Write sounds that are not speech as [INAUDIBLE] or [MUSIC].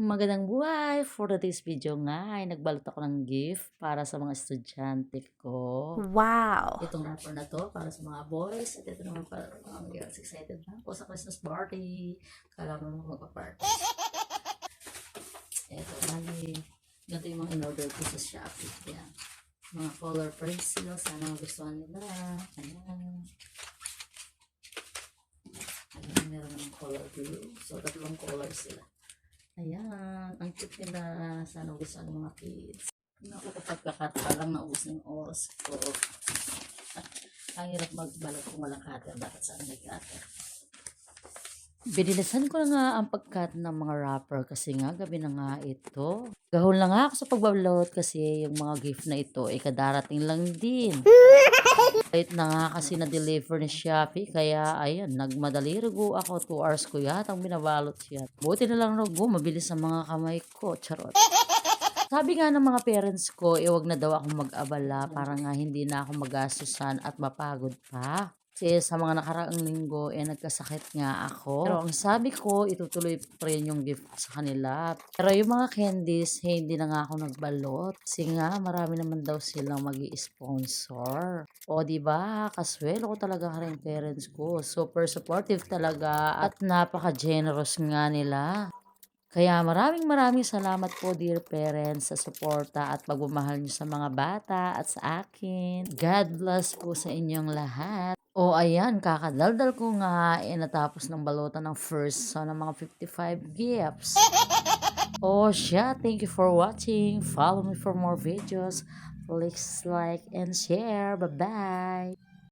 Magandang buhay! For today's video nga ay nagbalot ako ng gift para sa mga estudyante ko. Wow! Itong wrapper na to para sa mga boys. At ito naman para sa mga girls. Excited na ako sa Christmas party. Kala mo naman magpa-party. Ito, bali. Ganito yung mga in-order ko sa Shopee. Yan. Mga color pencil. Sana magustuhan nila. Ayan. Ayan, meron ng color blue. So, tatlong colors sila. Ayan, ang cute nila. Sana gusto ng mga kids. Naku, kapag kakata lang naubos ng oras ko. ang hirap magbalot kung walang cutter. Dapat saan may cutter. Binilisan ko na nga ang pagkat ng mga wrapper kasi nga gabi na nga ito. Gahol na nga ako sa pagbabalot kasi yung mga gift na ito ay kadarating lang din. [LAUGHS] Late na nga kasi na-deliver ni Shopee kaya ayan, nagmadali rugo ako. 2 hours ko yatang binabalot siya. Buti na lang rugo, mabilis ang mga kamay ko. Charot. [LAUGHS] Sabi nga ng mga parents ko, eh wag na daw ako mag-abala para nga hindi na ako magastusan at mapagod pa. Kasi sa mga nakaraang linggo, eh nagkasakit nga ako. Pero ang sabi ko, itutuloy pa rin yung gift sa kanila. Pero yung mga candies, eh, hindi na nga ako nagbalot. Kasi nga, marami naman daw silang mag sponsor O, di ba? Kaswelo ko talaga rin parents ko. Super supportive talaga at napaka-generous nga nila. Kaya maraming maraming salamat po dear parents sa suporta at pagmamahal niyo sa mga bata at sa akin. God bless po sa inyong lahat. O ayan, kakadaldal ko nga eh natapos ng balutan ng first so ng mga 55 gifts. [LAUGHS] Oh siya, thank you for watching. Follow me for more videos. Please like and share. Bye-bye.